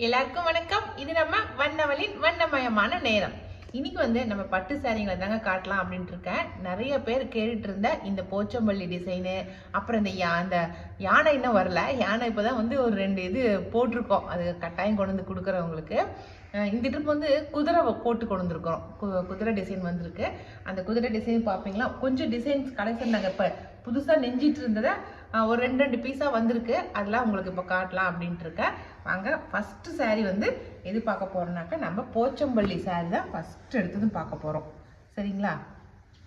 எல்லாருக்கும் வணக்கம். இது நம்ம வண்ணவளின் வண்ணமயமான நேரம். இன்னைக்கு வந்து நம்ம பட்டு சாரிங்களை தாங்க காட்டலாம் அப்படின்ட்டு இருக்கேன். நிறைய பேர் கேட்டுட்டு இருந்த இந்த போச்சம்பள்ளி டிசைனு அப்புறம் இந்த யா அந்த யானை இன்னும் வரல. யானை இப்போ தான் வந்து ஒரு ரெண்டு இது போட்டிருக்கோம். அது கட்டாயம் கொண்டு வந்து கொடுக்குறவங்களுக்கு. இந்த ட்ரிப் வந்து குதிரை போட்டு கொண்டு வந்துருக்கோம் கு- குதிரை டிசைன் வந்திருக்கு. அந்த குதிரை டிசைன் பார்ப்பீங்களா? கொஞ்சம் டிசைன்ஸ் கலெக்ஷன் நாங்கள் இப்போ புதுசாக நெஞ்சிட்டு இருந்ததை ஒரு ரெண்டு ரெண்டு பீஸாக வந்திருக்கு. அதெல்லாம் உங்களுக்கு இப்போ காட்டலாம் அப்படின்ட்டு இருக்கேன். வாங்க ஃபஸ்ட்டு சாரீ வந்து எது பார்க்க போகிறோம்னாக்கா நம்ம போச்சம்பள்ளி சாரீ தான் ஃபஸ்ட்டு எடுத்ததும் பார்க்க போகிறோம் சரிங்களா?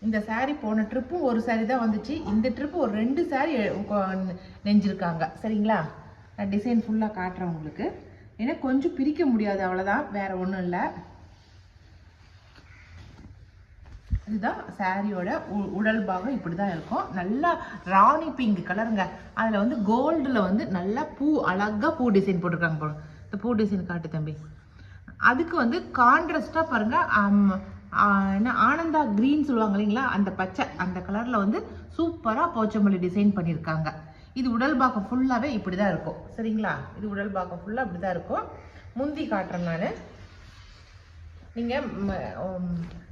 இந்த சாரீ போன ட்ரிப்பும் ஒரு சாரீ தான் வந்துச்சு. இந்த ட்ரிப்பு ஒரு ரெண்டு சாரீ நெஞ்சிருக்காங்க. சரிங்களா? நான் டிசைன் ஃபுல்லாக காட்டுறேன் உங்களுக்கு. ஏன்னா கொஞ்சம் பிரிக்க முடியாது அவ்வளோதான் வேறு ஒன்றும் இல்லை. இதுதான் சாரியோட உடல் பாகம் இப்படி தான் இருக்கும். நல்லா ராணி பிங்க் கலருங்க. அதில் வந்து கோல்டில் வந்து நல்லா பூ அழகாக பூ டிசைன் போட்டிருக்காங்க போல. இந்த பூ டிசைன் காட்டு தம்பி. அதுக்கு வந்து கான்ட்ரஸ்டாக பாருங்கள் என்ன ஆனந்தா க்ரீன் சொல்லுவாங்க இல்லைங்களா? அந்த பச்சை அந்த கலரில் வந்து சூப்பராக போச்சம்பள்ளி டிசைன் பண்ணியிருக்காங்க. இது உடல் பாகம் ஃபுல்லாகவே இப்படி தான் இருக்கும். சரிங்களா? இது உடல் பாகம் ஃபுல்லாக இப்படி தான் இருக்கும். முந்தி காட்டுறேன் நான். நீங்கள்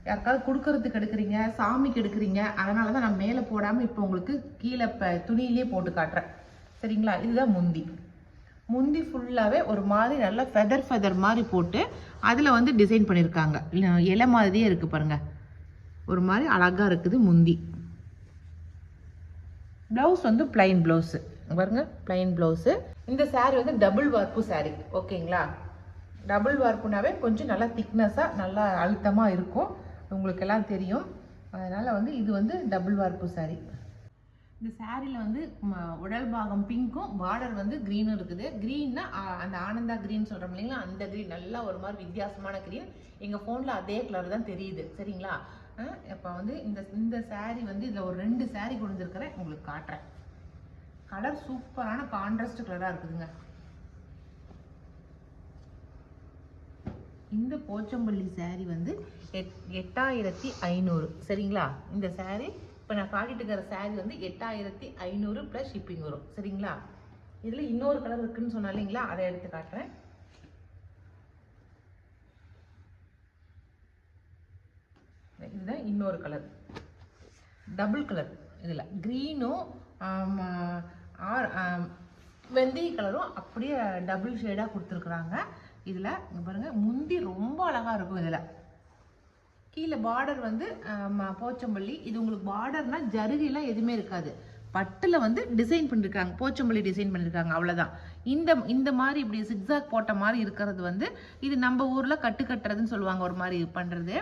யாருக்காவது கொடுக்கறதுக்கு எடுக்கிறீங்க சாமிக்கு எடுக்கிறீங்க அதனால தான் நான் மேலே போடாமல் இப்போ உங்களுக்கு கீழே இப்போ துணியிலே போட்டு காட்டுறேன். சரிங்களா? இதுதான் முந்தி. முந்தி ஃபுல்லாகவே ஒரு மாதிரி நல்லா ஃபெதர் ஃபெதர் மாதிரி போட்டு அதில் வந்து டிசைன் பண்ணியிருக்காங்க இலை மாதிரியே இருக்குது பாருங்கள் ஒரு மாதிரி அழகாக இருக்குது முந்தி. ப்ளவுஸ் வந்து பிளைன் ப்ளவுஸு பாருங்கள் பிளைன் ப்ளவுஸு இந்த சாரீ வந்து டபுள் ஒர்க்கு சாரீ ஓகேங்களா டபுள் வார்ப்புனாவே கொஞ்சம் நல்லா திக்னஸாக நல்லா அழுத்தமாக இருக்கும். உங்களுக்கு எல்லாம் தெரியும். அதனால் வந்து இது வந்து டபுள் வார்ப்பு saree. இந்த சாரியில் வந்து ம- உடல் பாகம் பிங்க்கும் பார்டர் வந்து க்ரீனும் இருக்குது. க்ரீன்னா அந்த ஆனந்தா க்ரீன் சொல்கிறோம் இல்லைங்களா? அந்த க்ரீன் நல்லா ஒரு மாதிரி வித்தியாசமான க்ரீன் எங்கள் ஃபோனில் அதே கலர் தான் தெரியுது. சரிங்களா? இப்போ வந்து இந்த இந்த saree வந்து இதில் ஒரு ரெண்டு saree கொண்டு வந்துருக்கிறேன் உங்களுக்கு காட்டுறேன். கலர் சூப்பரான கான்ட்ராஸ்ட் கலராக இருக்குதுங்க. இந்த போச்சம்பள்ளி சேரீ வந்து எட் எட்டாயிரத்தி ஐநூறு. சரிங்களா? இந்த saree இப்போ நான் காட்டிட்டு இருக்கிற saree வந்து எட்டாயிரத்தி ஐநூறு ப்ளஸ் ஷிப்பிங் வரும். சரிங்களா? இதில் இன்னொரு கலர் இருக்குன்னு சொன்னா இல்லைங்களா? அதை எடுத்து காட்டுறேன். இதுதான் இன்னொரு கலர் டபுள் கலர் இதில். க்ரீனும் ஆர் வெந்தய கலரும் அப்படியே டபுள் ஷேடாக கொடுத்துருக்குறாங்க. இதில் இங்கே பாருங்கள் முந்தி ரொம்ப அழகாக இருக்கும் இதில். கீழே பார்டர் வந்து போச்சம்பள்ளி. இது உங்களுக்கு பார்டர்னால் ஜருகிலாம் எதுவுமே இருக்காது. பட்டில் வந்து டிசைன் பண்ணியிருக்காங்க போச்சம்பள்ளி டிசைன் பண்ணியிருக்காங்க அவ்வளோதான் இந்த இந்த மாதிரி இப்படி சிக்ஸாக் போட்ட மாதிரி இருக்கிறது வந்து இது நம்ம ஊரில் கட்டு கட்டுறதுன்னு சொல்லுவாங்க ஒரு மாதிரி பண்ணுறது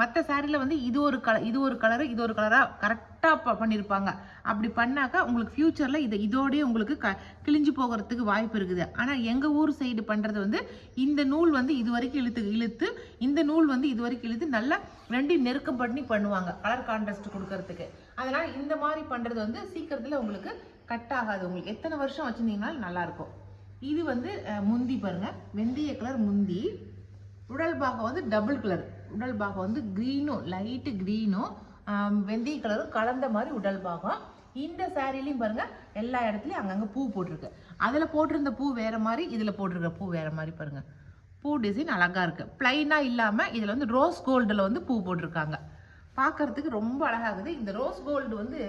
மற்ற சாரியில் வந்து இது ஒரு கலர் இது ஒரு கலரு இது ஒரு கலராக கரெக்டாக பண்ணியிருப்பாங்க அப்படி பண்ணாக்கா உங்களுக்கு ஃப்யூச்சரில் இது இதோடயே உங்களுக்கு க கிழிஞ்சு போகிறதுக்கு வாய்ப்பு இருக்குது. ஆனால் எங்கள் ஊர் சைடு பண்ணுறது வந்து இந்த நூல் வந்து இது வரைக்கும் இழுத்து இழுத்து இந்த நூல் வந்து இது வரைக்கும் இழுத்து நல்லா ரெண்டையும் நெருக்கம் பண்ணி பண்ணுவாங்க கலர் கான்ட்ராஸ்ட் கொடுக்கறதுக்கு. அதனால் இந்த மாதிரி பண்ணுறது வந்து சீக்கிரத்தில் உங்களுக்கு கட் ஆகாது. உங்களுக்கு எத்தனை வருஷம் வச்சுருந்தீங்கனாலும் நல்லாயிருக்கும் இது வந்து முந்தி பாருங்க. வெந்தய கலர் முந்தி. உடல் பாகம் வந்து டபுள் கலர் உடல் பாகம் வந்து க்ரீனும் லைட்டு க்ரீனும் வெந்தய கலரும் கலந்த மாதிரி உடல் பாகம். இந்த சாரிலையும் பாருங்கள் எல்லா இடத்துலையும் அங்கங்கே பூ போட்டிருக்கு. அதில் போட்டிருந்த பூ வேறு மாதிரி இதில் போட்டிருக்க பூ வேறு மாதிரி பாருங்கள் பூ டிசைன் அழகாக இருக்குது ப்ளைனாக இல்லாமல் இதில் வந்து ரோஸ் கோல்டில் வந்து பூ போட்டிருக்காங்க. பார்க்கறதுக்கு ரொம்ப அழகாகுது இருக்குது. இந்த ரோஸ் கோல்டு வந்து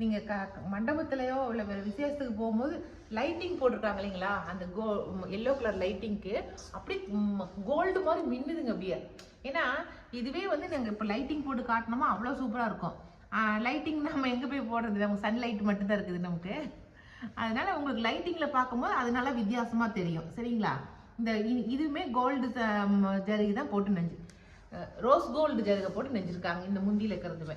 நீங்கள் க மண்டபத்துலையோ இல்லை வேறு விசேஷத்துக்கு போகும்போது லைட்டிங் போட்டிருக்காங்க இல்லைங்களா? அந்த கோ எல்லோ கலர் லைட்டிங்க்கு அப்படி கோல்டு மாதிரி மின்னுதுங்க அப்படியே ஏன்னா இதுவே வந்து நாங்கள் இப்போ லைட்டிங் போட்டு காட்டினோமா அவ்வளோ சூப்பராக இருக்கும். லைட்டிங் நம்ம எங்கே போய் போடுறது? நம்ம சன்லைட் மட்டும்தான் இருக்குது நமக்கு. அதனால உங்களுக்கு லைட்டிங்கில் பார்க்கும்போது அது நல்லா வித்தியாசமாக தெரியும். சரிங்களா? இந்த இதுவுமே கோல்டு ஜருகி தான் போட்டு நெஞ்சு ரோஸ் கோல்டு ஜருகை போட்டு நெஞ்சிருக்காங்க இந்த முந்தியில் இருக்கிறதுமே.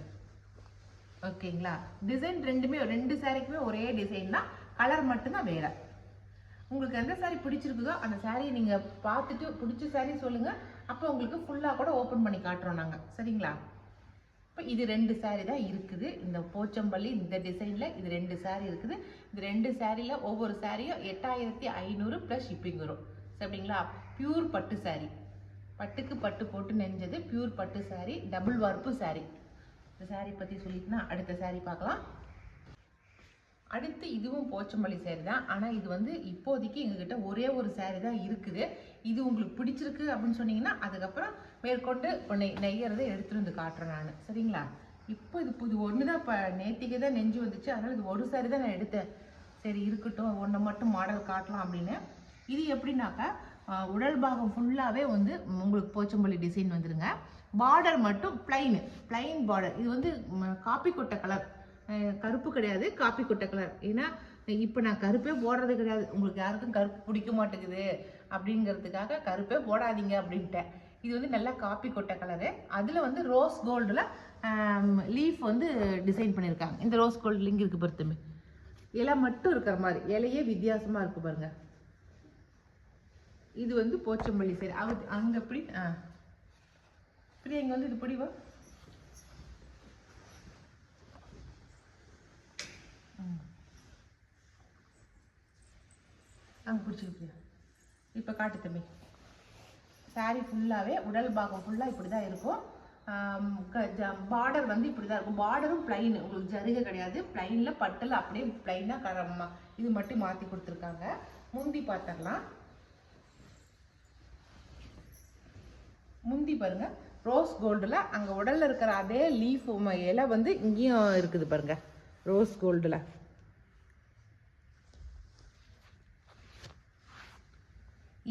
ஓகேங்களா? டிசைன் ரெண்டுமே ரெண்டு சாரிக்குமே ஒரே டிசைன் தான். கலர் மட்டும்தான் வேற. உங்களுக்கு எந்த saree பிடிச்சிருக்குதோ அந்த சாரியை நீங்கள் பார்த்துட்டு பிடிச்ச saree சொல்லுங்கள் அப்போ உங்களுக்கு ஃபுல்லாக கூட ஓப்பன் பண்ணி காட்டுறோம் நாங்கள் சரிங்களா? இப்போ இது ரெண்டு saree தான் இருக்குது. இந்த போச்சம்பள்ளி இந்த டிசைனில் இது ரெண்டு saree இருக்குது. இது ரெண்டு சாரியில் ஒவ்வொரு சாரியும் எட்டாயிரத்தி ஐநூறு ப்ளஸ் ஷிப்பிங் வரும். சரிங்களா? பியூர் பட்டு saree. பட்டுக்கு பட்டு போட்டு நெஞ்சது பியூர் பட்டு saree டபுள் வார்ப்பு saree. இந்த saree பற்றி சொல்லிட்டுனா அடுத்த saree பார்க்கலாம். அடுத்து இதுவும் போச்சம்பள்ளி சேரீ தான். ஆனால் இது வந்து இப்போதைக்கு எங்ககிட்ட ஒரே ஒரு சேரீ தான் இருக்குது. இது உங்களுக்கு பிடிச்சிருக்கு அப்படின்னு சொன்னீங்கன்னா அதுக்கப்புறம் மேற்கொண்டு நெய் நெய்யறதை எடுத்துகிட்டு வந்து காட்டுறேன் நான். சரிங்களா? இப்போ இது புது ஒன்று தான் இப்போ நேத்திக்கு தான் நெஞ்சு வந்துச்சு. அதனால் இது ஒரு சாரி தான் நான் எடுத்தேன். சரி இருக்கட்டும். ஒன்றை மட்டும் மாடல் காட்டலாம் அப்படின்னு. இது எப்படின்னாக்கா உடல் பாகம் ஃபுல்லாகவே வந்து உங்களுக்கு போச்சம்பள்ளி டிசைன் வந்துருங்க. பார்டர் மட்டும் பிளைன் பிளைன் பார்டர் இது வந்து காப்பி கொட்டை கலர் கருப்பு கிடையாது காப்பி கொட்டை கலர். ஏன்னா இப்போ நான் கருப்பே போடுறது கிடையாது. உங்களுக்கு யாருக்கும் கருப்பு பிடிக்க மாட்டேங்குது அப்படிங்கிறதுக்காக கருப்பே போடாதீங்க அப்படின்ட்டேன். இது வந்து நல்லா காப்பி கொட்டை கலரு. அதில் வந்து ரோஸ் கோல்டில் லீஃப் வந்து டிசைன் பண்ணியிருக்காங்க. இந்த ரோஸ் கோல்டு லிங்க் இருக்குது பொறுத்துமே இலை மட்டும் இருக்கிற மாதிரி. இலையே வித்தியாசமாக இருக்கு பாருங்கள் இது வந்து போச்சம்பள்ளி சரி அவ அங்கே எப்படி ஆ. பிரியா இங்கே வந்து இது பிடிவா? அங்கே பிடிச்சிருக்கு இப்போ காட்டு தம்பி. Saree ஃபுல்லாகவே உடல் பாகம் ஃபுல்லாக இப்படி தான் இருக்கும் பார்டர் வந்து இப்படி தான் இருக்கும் பார்டரும் பிளைன் உங்களுக்கு ஜரிகை கிடையாது. பிளைனில் பட்டில் அப்படியே பிளைனாக கரமா. இது மட்டும் மாற்றி கொடுத்துருக்காங்க. முந்தி பார்த்துடலாம் முந்தி பாருங்க. ரோஸ் கோல்டில் அங்கே உடலில் இருக்கிற அதே லீஃப் இலை வந்து இங்கேயும் இருக்குது பாருங்கள் ரோஸ் கோல்டில்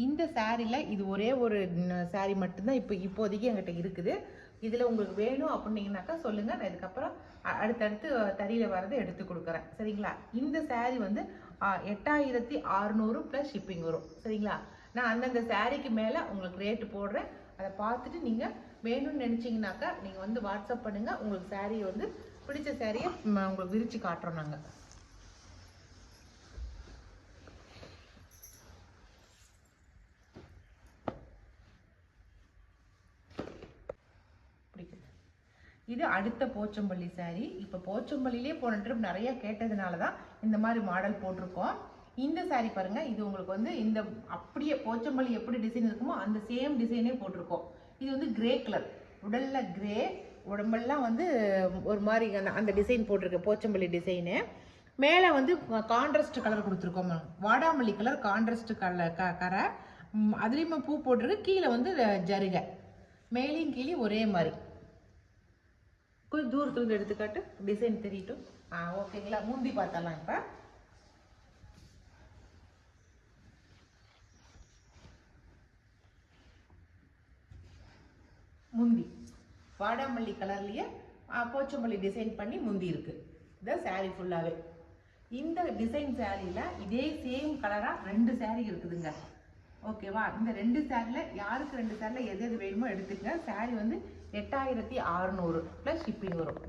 இந்த சாரியில் இது ஒரே ஒரு சாரி மட்டும்தான் இப்போ இப்போதைக்கு என்கிட்ட இருக்குது. இதில் உங்களுக்கு வேணும் அப்படின்னீங்கனாக்கா சொல்லுங்கள் நான் இதுக்கப்புறம் அடுத்தடுத்து தறியில் வரதை எடுத்து கொடுக்குறேன். சரிங்களா? இந்த சாரி வந்து எட்டாயிரத்தி அறுநூறு ப்ளஸ் ஷிப்பிங் வரும். சரிங்களா? நான் அந்தந்த சாரிக்கு மேலே உங்களுக்கு ரேட்டு போடுறேன். அதை பார்த்துட்டு நீங்கள் வேணும்னு நினச்சிங்கனாக்கா நீங்கள் வந்து வாட்ஸ்அப் பண்ணுங்கள் உங்களுக்கு சாரியை வந்து பிடிச்ச சேரீயை உங்களுக்கு விரித்து காட்டுறோம் நாங்கள் இது அடுத்த போச்சம்பள்ளி saree. இப்போ போச்சம்பள்ளிலே போன ட்ரிப் நிறைய கேட்டதுனால தான் இந்த மாதிரி மாடல் போட்டிருக்கோம். இந்த saree பாருங்கள் இது உங்களுக்கு வந்து இந்த அப்படியே போச்சம்பள்ளி எப்படி டிசைன் இருக்குமோ அந்த சேம் டிசைனே போட்டிருக்கோம். இது வந்து கிரே கலர் உடலில் கிரே உடம்பெல்லாம் வந்து ஒரு மாதிரி அந்த அந்த டிசைன் போட்டிருக்கு போச்சம்பள்ளி டிசைனு மேலே வந்து கான்ட்ராஸ்ட் கலர் கொடுத்துருக்கோம் வாடாமல்லி கலர் கான்ட்ராஸ்ட் கலர் க கரை அதுலேயுமே பூ போட்டிருக்கு. கீழே வந்து ஜருகை. மேலேயும் கீழே ஒரே மாதிரி. கொஞ்சம் தூரத்துலேருந்து எடுத்துக்காட்டு. டிசைன் தெரியட்டும். ஆ ஓகேங்களா முந்தி பார்த்தலாம் இப்போ முந்தி வாடாமல்லி கலர்லேயே போச்சமல்லி டிசைன் பண்ணி முந்தி இருக்கு. இதான் சாரீ ஃபுல்லாகவே இந்த டிசைன் சாரியில இதே சேம் கலராக ரெண்டு சாரீ இருக்குதுங்க. ஓகேவா இந்த ரெண்டு சேரீல யாருக்கு ரெண்டு சேரில் எது எது வேணுமோ எடுத்துக்கங்க. சாரீ வந்து எட்டாயிரத்தி அறுநூறு ப்ளஸ் ஷிப்பிங் வரும்.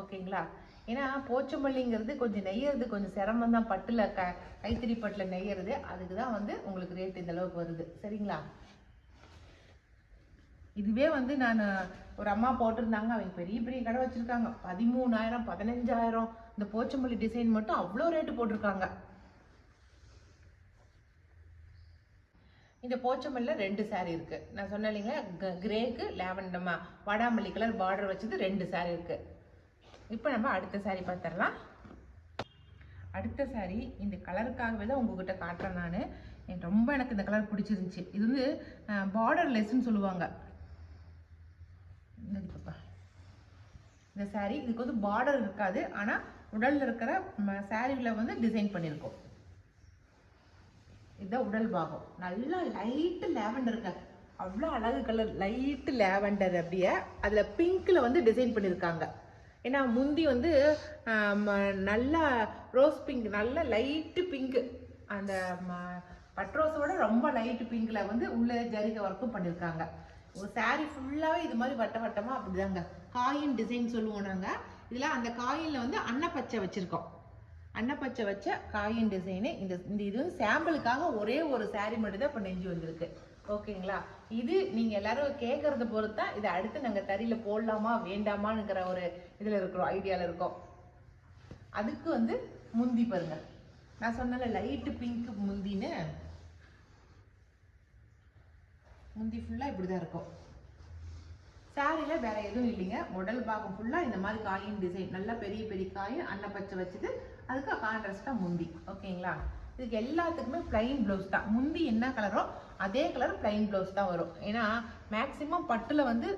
ஓகேங்களா ஏன்னா போச்சமல்லிங்கிறது கொஞ்சம் நெய்யறது கொஞ்சம் சிரமம் தான். பட்டில் க கைத்தறி பட்டில் நெய்யறது. அதுக்கு தான் வந்து உங்களுக்கு ரேட் இந்த அளவுக்கு வருது. சரிங்களா? இதுவே வந்து நான் ஒரு அம்மா போட்டிருந்தாங்க. அவங்க பெரிய பெரிய கடை வச்சிருக்காங்க. பதிமூணாயிரம் பதினஞ்சாயிரம். இந்த போச்சம்பள்ளி டிசைன் மட்டும் அவ்வளோ ரேட்டு போட்டிருக்காங்க. இந்த போச்சமல்லியில் ரெண்டு saree இருக்கு. நான் சொன்னேன் இல்லைங்களா? க- கிரேக்கு லேவண்டமா வாடாமல்லி கலர் பார்டர் வச்சது ரெண்டு saree இருக்கு. இப்போ நம்ம அடுத்த saree பார்த்துடலாம் அடுத்த saree இந்த கலருக்காகவே தான் உங்ககிட்ட காட்டுறேன் நான். எனக்கு ரொம்ப எனக்கு இந்த கலர் பிடிச்சிருந்துச்சி. இது வந்து பார்டர் லெஸ்ன்னு சொல்லுவாங்க. இந்த சாரீ இதுக்கு வந்து பார்டர் இருக்காது. ஆனால் உடலில் இருக்கிற சாரியில் வந்து டிசைன் பண்ணியிருக்கோம். இதுதான் உடல் பாகம். நல்லா லைட்டு லேவண்டருங்க அவ்வளோ அழகு கலர் லைட்டு லேவண்டர் அப்படியே அதில் பிங்க்கில் வந்து டிசைன் பண்ணியிருக்காங்க. ஏன்னா முந்தி வந்து நல்லா ரோஸ் பிங்க் நல்ல லைட்டு பிங்க்கு அந்த ம- பட்ரோஸோட ரொம்ப லைட்டு பிங்க்கில் வந்து உள்ளே ஜரிகை ஒர்க்கும் பண்ணியிருக்காங்க. ஒரு saree ஃபுல்லாகவே இது மாதிரி வட்ட வட்டமாக அப்படிதாங்க. காயின் டிசைன் சொல்லுவோம் நாங்கள் இதில் அந்த காயினில் வந்து அன்னப்பச்சை வச்சுருக்கோம். அன்னப்பச்சை வச்ச காயின் டிசைனு இந்த இந்த இது வந்து சாம்பிளுக்காக ஒரே ஒரு saree மட்டும் தான் இப்போ நெஞ்சு வந்திருக்கு. ஓகேங்களா? இது நீங்கள் எல்லாரும் கேட்கறத பொறுத்து தான் இதை அடுத்து நாங்கள் தறியில் போடலாமா வேண்டாமாங்கிற ஒரு இதில் இருக்கிறோம் ஐடியாவில் இருக்கோம். அதுக்கு வந்து முந்தி பாருங்கள் நான் சொன்னல லைட்டு பிங்க் முந்தின்னு. முந்தி ஃபுல்லாக இப்படி தான் இருக்கும். சாரியில் வேற எதுவும் இல்லைங்க. உடல் பாகம் ஃபுல்லாக இந்த மாதிரி காயின் டிசைன் நல்லா பெரிய பெரிய காயின் அன்னப்பச்சை வச்சுட்டு அதுக்கு கான்ட்ராஸ்டாக முந்தி. ஓகேங்களா? இதுக்கு எல்லாத்துக்குமே ப்ளைன் ப்ளவுஸ் தான். முந்தி என்ன கலரோ அதே கலர் ப்ளைன் ப்ளவுஸ் தான் வரும். ஏன்னா மேக்ஸிமம் பட்டில் வந்து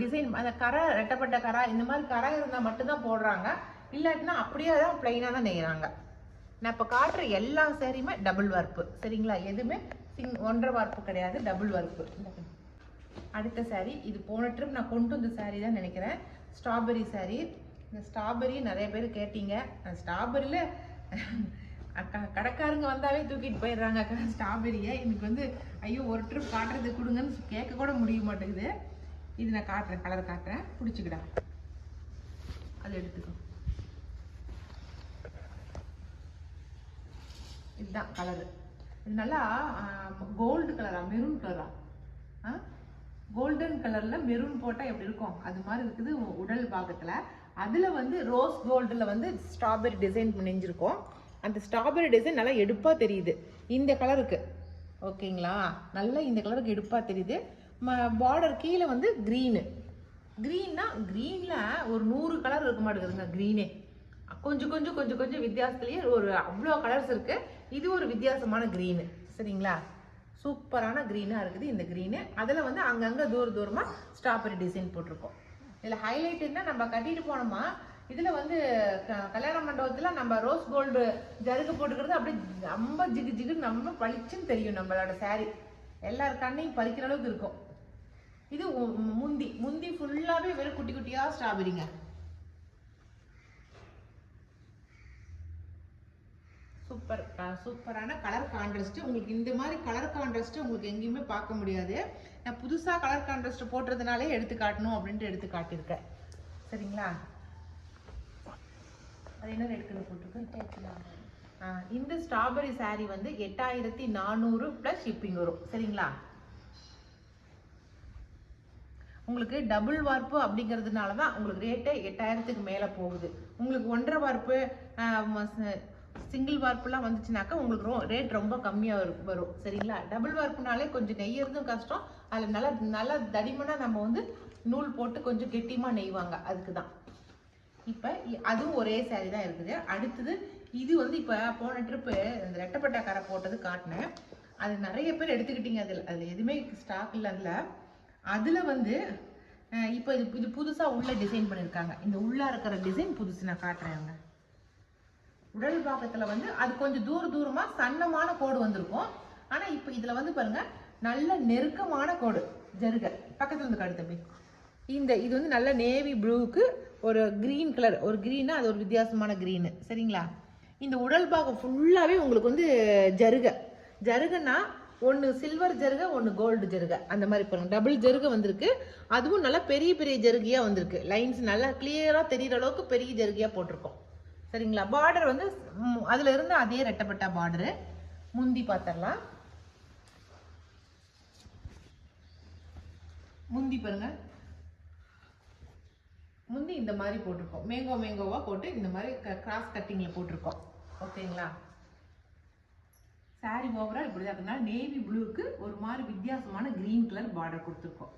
டிசைன் அந்த கரை ரெட்டப்பட்ட கரை இந்த மாதிரி கரை இருந்தால் மட்டும்தான் போடுறாங்க. இல்லாட்டினா அப்படியே தான் பிளைனாக தான் நெய்கிறாங்க நான் இப்போ காட்டுற எல்லா சேரீயுமே டபுள் வர்ப்பு சரிங்களா? எதுவுமே சிங் ஒன்றரை வார்ப்பு கிடையாது டபுள் வார்ப்பு. அடுத்த சாரீ இது போன ட்ரிப் நான் கொண்டு வந்த சாரீ தான் நினைக்கிறேன். ஸ்ட்ராபெரி சாரீ இந்த ஸ்ட்ராபெரி நிறைய பேர் கேட்டீங்க. ஸ்ட்ராபெரியில் கடைக்காரங்க வந்தாவே தூக்கிட்டு போயிடுறாங்க அக்கா ஸ்ட்ராபெரியை எனக்கு வந்து ஐயோ ஒரு ட்ரிப் காட்டுறது கொடுங்கன்னு கேட்க கூட முடிய மாட்டேங்குது. இது நான் காட்டுறேன் கலர் காட்டுறேன். பிடிச்சிக்கிடா. அது எடுத்துக்கோ. இதுதான் கலரு இது நல்லா கோல்டு கலரா மெரூன் கலரா ஆ. கோல்டன் கலரில் மெரூன் போட்டால் எப்படி இருக்கும்? அது மாதிரி இருக்குது உ- உடல் பாகத்துல. அதில் வந்து ரோஸ் கோல்டில் வந்து ஸ்ட்ராபெரி டிசைன் நெஞ்சிருக்கோம் அந்த ஸ்ட்ராபெரி டிசைன் நல்லா எடுப்பாக தெரியுது. இந்த கலருக்கு ஓகேங்களா? நல்லா இந்த கலருக்கு எடுப்பாக தெரியுது. பார்டர் கீழே வந்து க்ரீனு க்ரீன்னா க்ரீனில் ஒரு நூறு கலர் இருக்க மாட்டேங்குதுங்க க்ரீனே கொஞ்சம் கொஞ்சம் கொஞ்சம் கொஞ்சம் வித்தியாசத்துலேயே ஒரு அவ்வளோ கலர்ஸ் இருக்குது இது ஒரு வித்தியாசமான க்ரீனு சரிங்களா? சூப்பரான க்ரீனாக இருக்குது இந்த க்ரீனு அதில் வந்து அங்கங்கே தூர தூரமாக ஸ்ட்ராபெரி டிசைன் போட்டிருக்கோம். இதில் ஹைலைட் என்ன? நம்ம கட்டிட்டு போனோமா இதில் வந்து க- கல்யாண மண்டபத்தில் நம்ம ரோஸ் கோல்டு ஜருகு போட்டுக்கிறது அப்படியே ரொம்ப ஜிகு ஜிகு நம்ம பளிச்சுன்னு தெரியும் நம்மளோட saree. எல்லார் கண்ணையும் பறிக்கிற அளவுக்கு இருக்கும். இது முந்தி முந்தி ஃபுல்லாகவே வெறும் குட்டி குட்டியாக ஸ்ட்ராபெரிங்க சூப்பர் சூப்பரான கலர் கான்ட்ராஸ்ட் உங்களுக்கு இந்த மாதிரி கலர் கான்ட்ராஸ்ட் உங்களுக்கு எங்கேயுமே பார்க்க முடியாது. நான் புதுசாக கலர் கான்ட்ராஸ்ட் போட்டுறதுனாலே எடுத்து காட்டணும் அப்படின்ட்டு எடுத்து காட்டியிருக்கேன். சரிங்களா? அது என்ன ரேட் கலர் போட்டிருக்கு இந்த ஸ்ட்ராபெரி saree வந்து எட்டாயிரத்தி நானூறு ப்ளஸ் ஷிப்பிங் வரும். சரிங்களா? உங்களுக்கு டபுள் வார்ப்பு அப்படிங்கிறதுனால தான் உங்களுக்கு ரேட்டு எட்டாயிரத்துக்கு மேலே போகுது. உங்களுக்கு ஒன்றரை வார்ப்பு சிங்கிள் வார்ப்புலாம் வந்துச்சுனாக்கா உங்களுக்கு ரோ ரேட் ரொம்ப கம்மியாக வரும். சரிங்களா? டபுள் வார்ப்புனாலே கொஞ்சம் நெய்யறதும் கஷ்டம். அதில் நல்லா நல்லா தடிமனாக நம்ம வந்து நூல் போட்டு கொஞ்சம் கெட்டியமாக நெய்வாங்க. அதுக்கு தான் இப்போ அதுவும் ஒரே சேரீ தான் இருக்குது. அடுத்தது இது வந்து இப்போ போன ட்ரிப்பு இந்த ரெட்டப்பட்ட போட்டது காட்டினேன். அது நிறைய பேர் எடுத்துக்கிட்டீங்க அதில். அதில் எதுவுமே ஸ்டாக் இல்லை அதில். அதில் வந்து இப்போ இது இது புதுசாக உள்ள டிசைன் பண்ணியிருக்காங்க இந்த உள்ளே இருக்கிற டிசைன் புதுசு நான் காட்டுறேன் அவங்க உடல் பாகத்தில் வந்து அது கொஞ்சம் தூர தூரமாக சன்னமான கோடு வந்திருக்கும். ஆனால் இப்போ இதில் வந்து பாருங்கள் நல்ல நெருக்கமான கோடு ஜருக பக்கத்தில் இருந்து காடு தம்பி. இந்த இது வந்து நல்ல நேவி ப்ளூவுக்கு ஒரு க்ரீன் கலர் ஒரு க்ரீனா அது ஒரு வித்தியாசமான க்ரீனு சரிங்களா? இந்த உடல் பாகம் ஃபுல்லாகவே உங்களுக்கு வந்து ஜருக ஜருகன்னா ஒன்று சில்வர் ஜருக ஒன்று கோல்டு ஜருக அந்த மாதிரி பாருங்கள் டபுள் ஜருக வந்திருக்கு. அதுவும் நல்லா பெரிய பெரிய ஜருகியாக வந்திருக்கு. லைன்ஸ் நல்லா கிளியராக தெரிகிற அளவுக்கு பெரிய ஜருகியாக போட்டிருக்கோம். சரிங்களா? பார்டர் வந்து அதில் இருந்து அதே ரெட்டப்பட்ட பார்டரு முந்தி பார்த்துடலாம் முந்தி பாருங்க. முந்தி இந்த மாதிரி போட்டிருக்கோம். மேங்கோ மேங்கோவாக போட்டு இந்த மாதிரி கிராஸ் கட்டிங்கில் போட்டிருக்கோம். ஓகேங்களா? சாரி ஓவரால் இப்படி தான் நேவி ப்ளூக்கு ஒரு மாதிரி வித்தியாசமான க்ரீன் கலர் பார்டர் கொடுத்துருக்கோம்.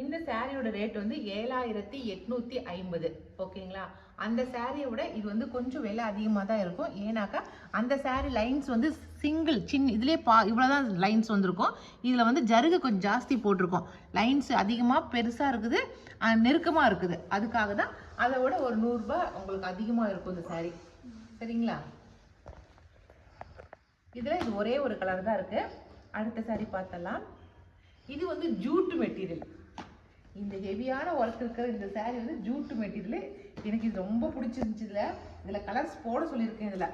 இந்த சாரியோட ரேட் வந்து ஏழாயிரத்தி எட்நூத்தி ஐம்பது ஓகேங்களா அந்த சாரியை விட இது வந்து கொஞ்சம் விலை அதிகமாக தான் இருக்கும். ஏன்னாக்கா அந்த சாரி லைன்ஸ் வந்து சிங்கிள் சின்ன இதுலேயே பா இவ்வளோதான் லைன்ஸ் வந்திருக்கும். இதில் வந்து ஜருகு கொஞ்சம் ஜாஸ்தி போட்டிருக்கோம். லைன்ஸ் அதிகமாக பெருசாக இருக்குது நெருக்கமாக இருக்குது. அதுக்காக தான் அதை விட ஒரு நூறுரூபா உங்களுக்கு அதிகமாக இருக்கும் இந்த சாரி சரிங்களா? இதில் இது ஒரே ஒரு கலர் தான் இருக்குது அடுத்த சாரி பார்த்தலாம் இது வந்து ஜூட்டு மெட்டீரியல் இந்த ஹெவியான ஒர்க் இருக்கிற இந்த saree வந்து ஜூட்டு மெட்டீரியல் எனக்கு இது ரொம்ப பிடிச்சிருந்துச்சு இதில். இதில் கலர்ஸ் போட சொல்லியிருக்கேன் இதில்.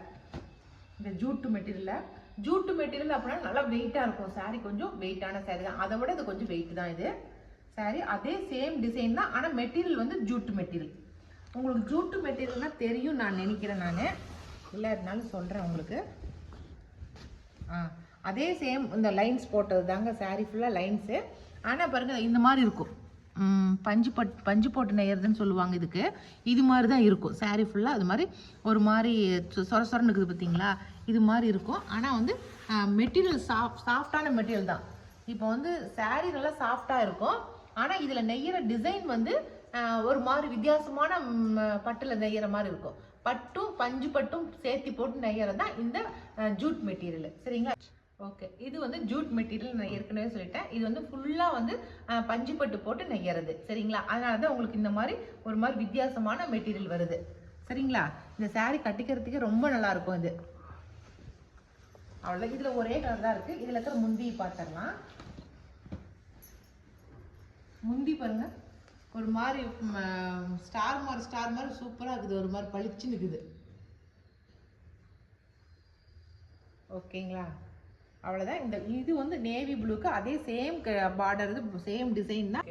இந்த ஜூட்டு மெட்டீரியலில் ஜூட்டு மெட்டீரியல் அப்படின்னா நல்லா வெயிட்டாக இருக்கும். saree கொஞ்சம் வெயிட்டான saree தான். அதை விட இது கொஞ்சம் வெயிட் தான் இது. saree அதே சேம் டிசைன் தான். ஆனால் மெட்டீரியல் வந்து ஜூட்டு மெட்டீரியல் உங்களுக்கு ஜூட்டு மெட்டீரியல்னால் தெரியும் நான் நினைக்கிறேன் நான். இல்லை இருந்தாலும் சொல்கிறேன் உங்களுக்கு. ஆ. அதே சேம் இந்த லைன்ஸ் போட்டது தாங்க சாரீ ஃபுல்லாக லைன்ஸு ஆனால் பாருங்கள் இந்த மாதிரி இருக்கும். பஞ்சு பட் பஞ்சு போட்டு நெய்யறதுன்னு சொல்லுவாங்க இதுக்கு. இது மாதிரி தான் இருக்கும். சாரீ ஃபுல்லாக அது மாதிரி ஒரு மாதிரி சொ- சொர சொரன்னு இருக்குது பார்த்தீங்களா? இது மாதிரி இருக்கும். ஆனால் வந்து மெட்டீரியல் சாஃப்ட் சாஃப்டான மெட்டீரியல் தான். இப்போ வந்து சாரீ நல்லா சாஃப்டாக இருக்கும். ஆனால் இதில் நெய்யிற டிசைன் வந்து ஒரு மாதிரி வித்தியாசமான பட்டில் நெய்கிற மாதிரி இருக்கும். பட்டும் பஞ்சு பட்டும் சேர்த்து போட்டு நெய்யறது தான் இந்த ஜூட் மெட்டீரியல் சரிங்களா? ஓகே இது வந்து ஜூட் மெட்டீரியல் நான் ஏற்கனவே சொல்லிட்டேன். இது வந்து ஃபுல்லாக வந்து பஞ்சு பட்டு போட்டு நெய்யறது. சரிங்களா? அதனால தான் உங்களுக்கு இந்த மாதிரி ஒரு மாதிரி வித்தியாசமான மெட்டீரியல் வருது. சரிங்களா? இந்த சாரீ கட்டிக்கிறதுக்கே ரொம்ப நல்லா இருக்கும் இது. அவ்வளோ இதில் ஒரே கலர் தான் இருக்குது இதில் இருக்கிற முந்தி பார்த்துடலாம் முந்தி பாருங்க. ஒரு மாதிரி ஸ்டார் மாதிரி ஸ்டார் மாதிரி சூப்பராக இருக்குது. ஒரு மாதிரி பளிச்சுன்னு இருக்குது. ஓகேங்களா அவ்வளோதான் இந்த இது வந்து நேவி ப்ளூக்கு அதே சேம் பார்டர் சேம் டிசைன் தான்.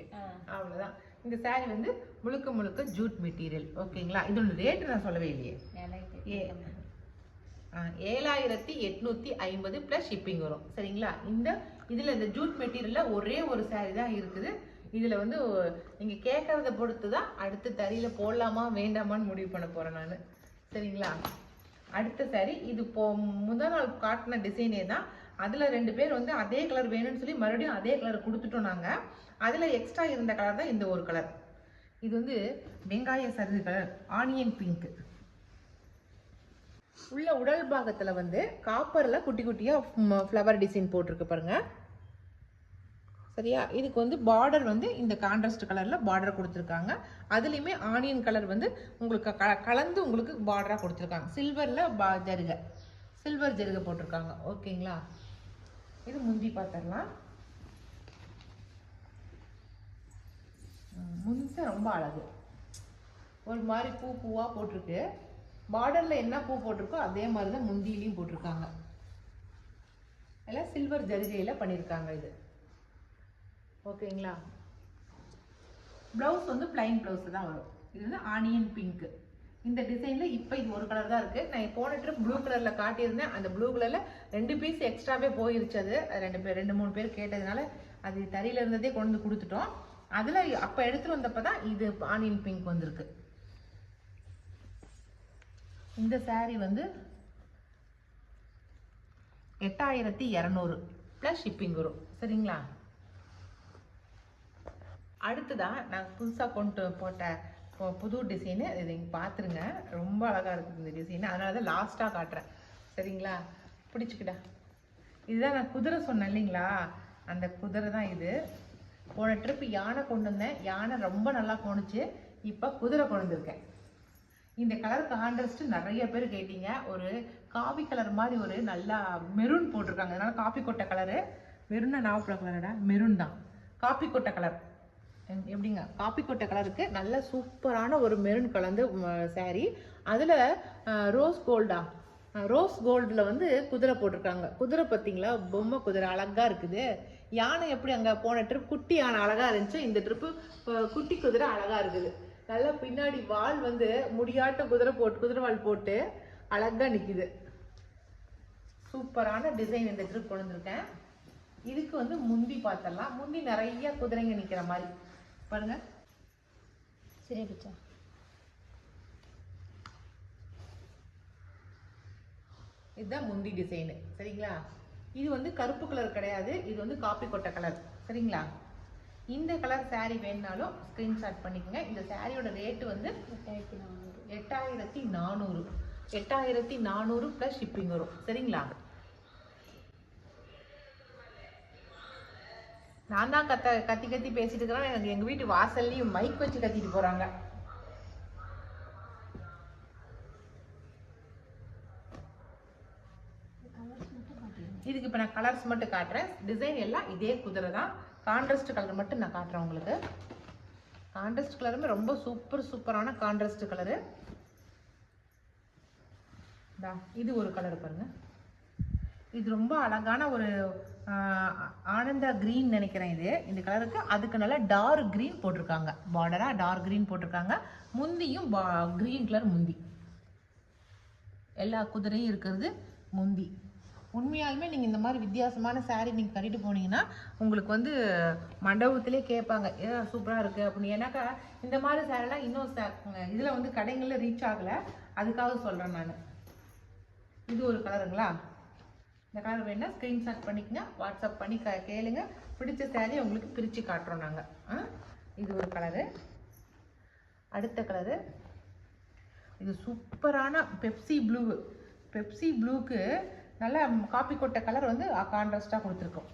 அவ்வளோதான் இந்த saree வந்து முழுக்க முழுக்க ஜூட் மெட்டீரியல் ஓகேங்களா இதோட ரேட்டு நான் சொல்லவே இல்லையே. ஏழாயிரத்தி எட்நூத்தி ஐம்பது ப்ளஸ் ஷிப்பிங் வரும். சரிங்களா? இந்த இதில் இந்த ஜூட் மெட்டீரியலில் ஒரே ஒரு saree தான் இருக்குது. இதில் வந்து நீங்கள் கேட்குறத பொறுத்து தான் அடுத்து தறியில் போடலாமா வேண்டாமான்னு முடிவு பண்ண போகிறேன் நான். சரிங்களா? அடுத்த saree இது இப்போ முதல் நாள் காட்டின டிசைனே தான் அதில் ரெண்டு பேர் வந்து அதே கலர் வேணும்னு சொல்லி மறுபடியும் அதே கலர் கொடுத்துட்டோம் நாங்கள் அதில் எக்ஸ்ட்ரா இருந்த கலர் தான் இந்த ஒரு கலர் இது வந்து வெங்காய சருகு கலர் ஆனியன் பிங்க் உள்ள உடல் பாகத்தில் வந்து காப்பரில் குட்டி குட்டியாக ஃப்ளவர் டிசைன் போட்டிருக்கு பாருங்கள் சரியா? இதுக்கு வந்து பார்டர் வந்து இந்த கான்ட்ராஸ்ட் கலரில் பார்டர் கொடுத்துருக்காங்க. அதுலேயுமே ஆனியன் கலர் வந்து உங்களுக்கு க- கலந்து உங்களுக்கு பார்டராக கொடுத்துருக்காங்க. சில்வரில் பா ஜருகை. சில்வர் ஜருகை போட்டிருக்காங்க. ஓகேங்களா இது முந்தி பார்த்துடலாம். முந்தி ரொம்ப அழகு. ஒரு மாதிரி பூ பூவாக போட்டிருக்கு. பார்டரில் என்ன பூ போட்டிருக்கோ அதே மாதிரி தான் முந்தியிலையும் போட்டிருக்காங்க. எல்லாம் சில்வர் ஜரிகையில் பண்ணியிருக்காங்க இது. ஓகேங்களா ப்ளவுஸ் வந்து பிளைன் ப்ளவுஸ் தான் வரும். இது வந்து ஆனியன் பிங்க் இந்த டிசைன்ல இப்போ இது ஒரு கலர் தான் இருக்கு. நான் போன ட்ரிப் ப்ளூ கலர்ல காட்டியிருந்தேன். அந்த ப்ளூ கலர்ல ரெண்டு பீஸ் எக்ஸ்ட்ராவே போயிருச்சு அது. ரெண்டு பேர் ரெண்டு மூணு பேர் கேட்டதுனால அது தறியில இருந்ததே கொண்டு வந்து கொடுத்துட்டோம். அதுல அப்ப எடுத்துகிட்டு வந்தப்போ தான் இது ஆனியன் பிங்க் வந்திருக்கு. இந்த saree வந்து எட்டாயிரத்தி இரநூறு ப்ளஸ் ஷிப்பிங் வரும். சரிங்களா? அடுத்ததாக நான் புதுசாக கொண்டு போட்ட புது டிசைனு இது இங்கே பார்த்துருங்க ரொம்ப அழகாக இருக்குது இந்த டிசைன் அதனால தான் லாஸ்ட்டாக காட்டுறேன். சரிங்களா? பிடிச்சிக்கிட்டா இதுதான் நான் குதிரை சொன்னேன் இல்லைங்களா? அந்த குதிரை தான் இது. போன ட்ரிப் யானை கொண்டு வந்தேன். யானை ரொம்ப நல்லா போணுச்சு. இப்போ குதிரை கொண்டு வந்திருக்கேன். இந்த கலர் கான்ட்ரஸ்ட் நிறைய பேர் கேட்டீங்க. ஒரு காஃபி கலர் மாதிரி ஒரு நல்லா மெரூன் போட்டிருக்காங்க. அதனால காப்பி கொட்டை கலரு மெருன்னா நாவப்பழ கலரடா மெரூன் தான். காப்பி கொட்டை கலர் எப்படிங்க? காப்பி கொட்டை கலருக்கு நல்ல சூப்பரான ஒரு மெரூன் கலந்து saree. அதில் ரோஸ் கோல்டா ரோஸ் கோல்டில் வந்து குதிரை போட்டிருக்காங்க. குதிரை பார்த்தீங்களா? பொம்மை குதிரை அழகாக இருக்குது. யானை எப்படி அங்கே போன ட்ரிப் குட்டி யானை அழகாக இருந்துச்சு. இந்த ட்ரிப்பு குட்டி குதிரை அழகாக இருக்குது. நல்லா பின்னாடி வால் வந்து முடியாட்ட குதிரை போட்டு குதிரை வால் போட்டு அழகாக நிற்கிது சூப்பரான டிசைன் இந்த ட்ரிப் கொண்டு வந்திருக்கேன். இதுக்கு வந்து முந்தி பார்த்துடலாம். முந்தி நிறைய குதிரைங்க நிற்கிற மாதிரி. பாருங்க. சரி பிச்சா இதுதான் முந்தி டிசைனு சரிங்களா? இது வந்து கருப்பு கலர் கிடையாது. இது வந்து காப்பி கொட்டை கலர் சரிங்களா? இந்த கலர் saree வேணுனாலும் ஸ்க்ரீன்ஷாட் பண்ணிக்கோங்க. இந்த சாரியோட ரேட்டு வந்து எட்டாயிரத்தி நானூறு. எட்டாயிரத்தி நானூறு. எட்டாயிரத்தி நானூறு ப்ளஸ் ஷிப்பிங் வரும். சரிங்களா? நான் தான் கத்த கத்தி கத்தி பேசிட்டு இருக்கிறேன். எனக்கு எங்க வீட்டு வாசல்லையும் மைக் வச்சு கத்திட்டு போறாங்க. இதுக்கு இப்போ நான் கலர்ஸ் மட்டும் காட்டுறேன். டிசைன் எல்லாம் இதே குதிரை தான். கான்ட்ராஸ்ட் கலர் மட்டும் நான் காட்டுறேன் உங்களுக்கு. கான்ட்ராஸ்ட் கலருமே ரொம்ப சூப்பர் சூப்பரான கான்ட்ராஸ்ட் கலரு இது ஒரு கலர் பாருங்க. இது ரொம்ப அழகான ஒரு ஆனந்தா க்ரீன் நினைக்கிறேன் இது. இந்த கலருக்கு அதுக்கு நல்லா டார்க் க்ரீன் போட்டிருக்காங்க. பார்டராக டார்க் க்ரீன் போட்டிருக்காங்க. முந்தியும் க்ரீன் கலர் முந்தி. எல்லா குதிரையும் இருக்கிறது முந்தி. உண்மையாலுமே நீங்கள் இந்த மாதிரி வித்தியாசமான சாரீ நீங்கள் கட்டிட்டு போனீங்கன்னா உங்களுக்கு வந்து மண்டபத்திலே கேட்பாங்க ஏ சூப்பராக இருக்குது அப்படின்னு. ஏன்னாக்கா இந்த மாதிரி சாரிலாம் இன்னும் இதில் வந்து கடைங்களில் ரீச் ஆகலை. அதுக்காக சொல்கிறேன் நான். இது ஒரு கலருங்களா இந்த கலர் வேணால் ஸ்க்ரீன்ஷாட் பண்ணிக்கங்க வாட்ஸ்அப் பண்ணி க கேளுங்க. பிடிச்ச சேரீ உங்களுக்கு பிரித்து காட்டுறோம் நாங்கள் இது ஒரு கலரு அடுத்த கலரு இது சூப்பரான பெப்சி ப்ளூ பெப்சி ப்ளூக்கு நல்லா காப்பி கொட்ட கலர் வந்து கான்ட்ராஸ்டாக கொடுத்துருக்கோம்.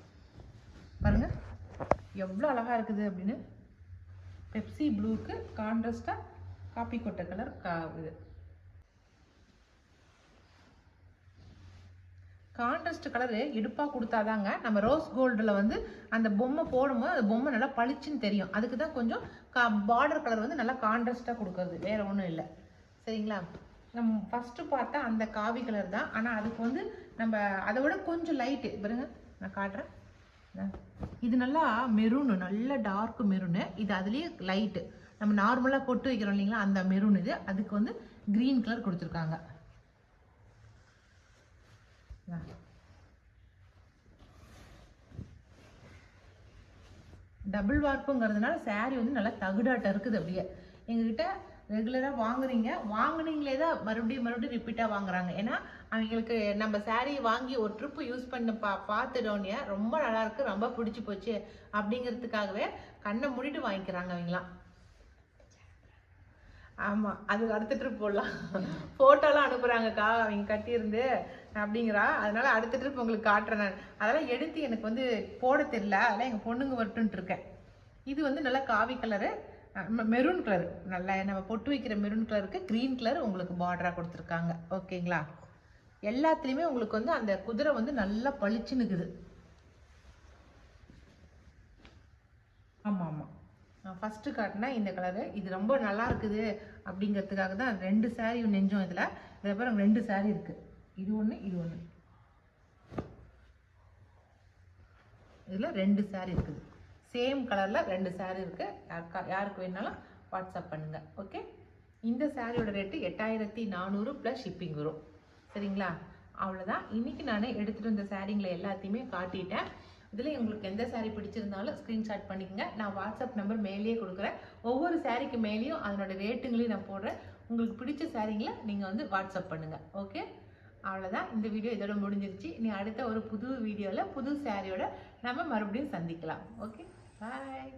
பாருங்கள் எவ்வளோ அழகாக இருக்குது அப்படின்னு. பெப்சி ப்ளூக்கு கான்ட்ராஸ்டாக காப்பி கொட்ட கலர் கா இது. கான்ட்ராஸ்ட் கலரு இடுப்பாக கொடுத்தாதாங்க. நம்ம ரோஸ் கோல்டில் வந்து அந்த பொம்மை போடும்போது அந்த பொம்மை நல்லா பளிச்சுன்னு தெரியும். அதுக்கு தான் கொஞ்சம் கா பார்டர் கலர் வந்து நல்லா கான்ட்ராஸ்ட்டாக கொடுக்குறது. வேறு ஒன்றும் இல்லை. சரிங்களா? நம்ம ஃபஸ்ட்டு பார்த்தா அந்த காவி கலர் தான். ஆனால் அதுக்கு வந்து நம்ம அதை விட கொஞ்சம் லைட்டு பாருங்க. நான் காட்டுறேன். இது நல்லா மெரூனு நல்ல டார்க் மெரூனு இது அதுலேயே லைட்டு நம்ம நார்மலாக பொட்டு வைக்கிறோம் இல்லைங்களா? அந்த மெரூன் இது. அதுக்கு வந்து க்ரீன் கலர் கொடுத்துருக்காங்க. டபுள் வார்ப்புங்கிறதுனால saree வந்து நல்லா தகுடாட்டம் இருக்குது அப்படியே. எங்ககிட்ட ரெகுலராக வாங்குறீங்க. வாங்குனீங்களே தான் மறுபடியும் மறுபடியும் ரிப்பீட்டாக வாங்குறாங்க. ஏன்னா அவங்களுக்கு நம்ம சாரீ வாங்கி ஒரு ட்ரிப்பு யூஸ் பண்ண பா பார்த்துட்டோன்னே ரொம்ப நல்லாயிருக்கு ரொம்ப பிடிச்சி போச்சு அப்படிங்கிறதுக்காகவே கண்ணை மூடிட்டு வாங்கிக்கிறாங்க அவங்களாம் ஆமாம் அது அடுத்த ட்ரிப் போடலாம். ஃபோட்டோலாம் அனுப்புகிறாங்கக்கா அவங்க கட்டியிருந்து. அப்படிங்கிறா. அதனால அடுத்த ட்ரிப் உங்களுக்கு காட்டுறேன் நான். அதெல்லாம் எடுத்து எனக்கு வந்து போட தெரியல. அதெல்லாம் எங்கள் பொண்ணுங்க வரட்டுன்ட்டு இருக்கேன். இது வந்து நல்லா காவி கலரு மெரூன் கலர் நல்லா நம்ம பொட்டு வைக்கிற மெரூன் கலருக்கு க்ரீன் கலர் உங்களுக்கு பார்டராக கொடுத்துருக்காங்க. ஓகேங்களா? எல்லாத்துலேயுமே உங்களுக்கு வந்து அந்த குதிரை வந்து நல்லா பளிச்சுன்னுக்குது ஆமாம் ஆமாம். நான் ஃபஸ்ட்டு காட்டினா இந்த கலரு இது ரொம்ப நல்லா இருக்குது அப்படிங்கிறதுக்காக தான் ரெண்டு சாரீ நெஞ்சோம் இதில். இதில் பாருங்க ரெண்டு சாரீ இருக்குது இது ஒன்று இது ஒன்று இதில் ரெண்டு saree இருக்குது. சேம் கலரில் ரெண்டு saree இருக்குது யாருக்கா யாருக்கு வேணாலும் வாட்ஸ்அப் பண்ணுங்கள் ஓகே இந்த சாரியோட ரேட்டு எட்டாயிரத்தி நானூறு ப்ளஸ் ஷிப்பிங் வரும். சரிங்களா? அவ்வளோதான் இன்றைக்கி நான் எடுத்துகிட்டு வந்த சாரீங்களை எல்லாத்தையுமே காட்டிட்டேன். இதில் உங்களுக்கு எந்த saree பிடிச்சிருந்தாலும் ஸ்க்ரீன்ஷாட் பண்ணிக்கங்க. நான் வாட்ஸ்அப் நம்பர் மேலேயே கொடுக்குறேன். ஒவ்வொரு சாரீக்கு மேலேயும் அதனோட ரேட்டுங்களையும் நான் போடுறேன். உங்களுக்கு பிடிச்ச சாரீங்களை நீங்கள் வந்து வாட்ஸ்அப் பண்ணுங்கள் ஓகே அவ்வளோதான் இந்த வீடியோ இதோட முடிஞ்சிருச்சு. இனி அடுத்த ஒரு புது வீடியோவில் புது சாரியோட நம்ம மறுபடியும் சந்திக்கலாம். Okay bye